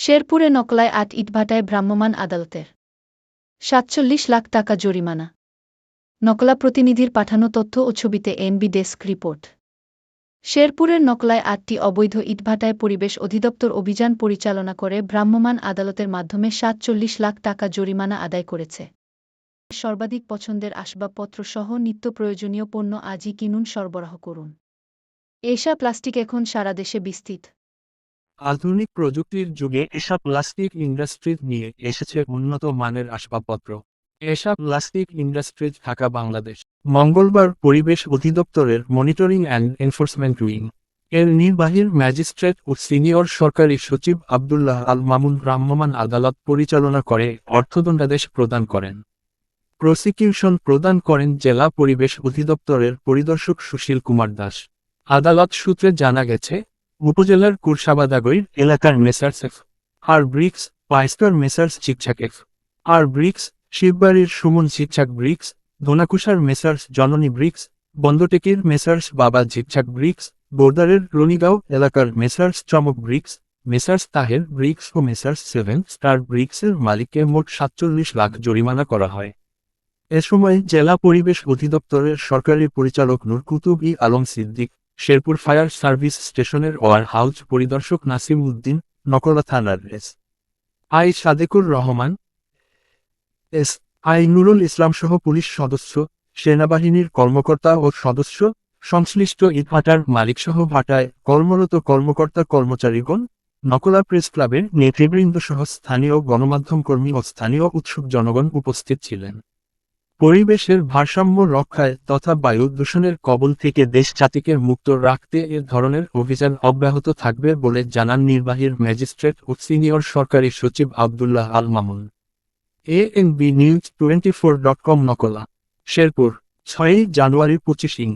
শেরপুরে নকলায় আট ইটভাটায় ভ্রাম্যমাণ আদালতের সাতচল্লিশ লাখ টাকা জরিমানা। নকলা প্রতিনিধির পাঠানো তথ্য ও ছবিতে এনবি ডেস্ক রিপোর্ট। শেরপুরের নকলায় আটটি অবৈধ ইটভাটায় পরিবেশ অধিদপ্তর অভিযান পরিচালনা করে ভ্রাম্যমাণ আদালতের মাধ্যমে সাতচল্লিশ লাখ টাকা জরিমানা আদায় করেছে। সর্বাধিক পছন্দের আসবাবপত্র সহ নিত্য প্রয়োজনীয় পণ্য আজই কিনুন সরবরাহ করুন। এশা প্লাস্টিক এখন সারা দেশে বিস্তৃত। আধুনিক প্রযুক্তির যুগে এসব প্লাস্টিক ইন্ডাস্ট্রিজ নিয়ে এসেছে উন্নত মানের আসবাবপত্র। এসব প্লাস্টিক ইন্ডাস্ট্রিজ ঢাকা, বাংলাদেশ। মঙ্গলবার পরিবেশ অধিদপ্তরের মনিটরিং অ্যান্ড এনফোর্সমেন্ট উইং। এর নির্বাহীর ম্যাজিস্ট্রেট ও সিনিয়র সরকারি সচিব আবদুল্লাহ আল মামুন ভ্রাম্যমাণ আদালত পরিচালনা করে অর্থদণ্ডাদেশ প্রদান করেন। প্রসিকিউশন প্রদান করেন জেলা পরিবেশ অধিদপ্তরের পরিদর্শক সুশীল কুমার দাস। আদালত সূত্রে জানা গেছে উপজেলার কুরসাবাদাগৈর এলাকার মেসার্স এফ, আর ব্রিক্স পাইস্টার মেসার্স চিকচাক এফ, আর ব্রিক্স শিববাড়ির সুমন চিকচাক ব্রিক্স ধোনাকুষার মেসার্স জননী ব্রিক্স, বন্দটেকির মেসার্স বাবা ঝিকঝাক ব্রিক্স, বোর্দারের রনিগাঁও এলাকার messrs Chamak bricks, messrs Taher bricks ও মেসার্স সেভেন স্টার ব্রিক্সের মালিককে মোট সাতচল্লিশ লাখ জরিমানা করা হয়। এ সময় জেলা পরিবেশ অধিদপ্তরের সরকারি পরিচালক Nur Kutub e Alam Siddique Sherpur fire service station warehouse পরিদর্শক নাসিম উদ্দিন, নকলা থানার S I Sadekur Rahman, S I Nurul Islam সহ পুলিশ সদস্য, সেনাবাহিনীর কর্মকর্তা ও সদস্য, সংশ্লিষ্ট ইটভাটার মালিকসহ ভাটায় কর্মরত কর্মকর্তা কর্মচারীগণ, নকলা প্রেস ক্লাবের নেতৃবৃন্দ সহ স্থানীয় গণমাধ্যম কর্মী ও স্থানীয় উৎসুক জনগণ উপস্থিত ছিলেন। পরিবেশের ভারসাম্য রক্ষায় তথা বায়ু দূষণের কবল থেকে দেশ জাতিকে মুক্ত রাখতে এ ধরনের অভিযান অব্যাহত থাকবে বলে জানান নির্বাহীর ম্যাজিস্ট্রেট ও সিনিয়র সরকারি সচিব Abdullah Al Mamun. A N B news twenty four dot com Nakla, Sherpur, ছয়ই জানুয়ারি পঁচিশ ইং।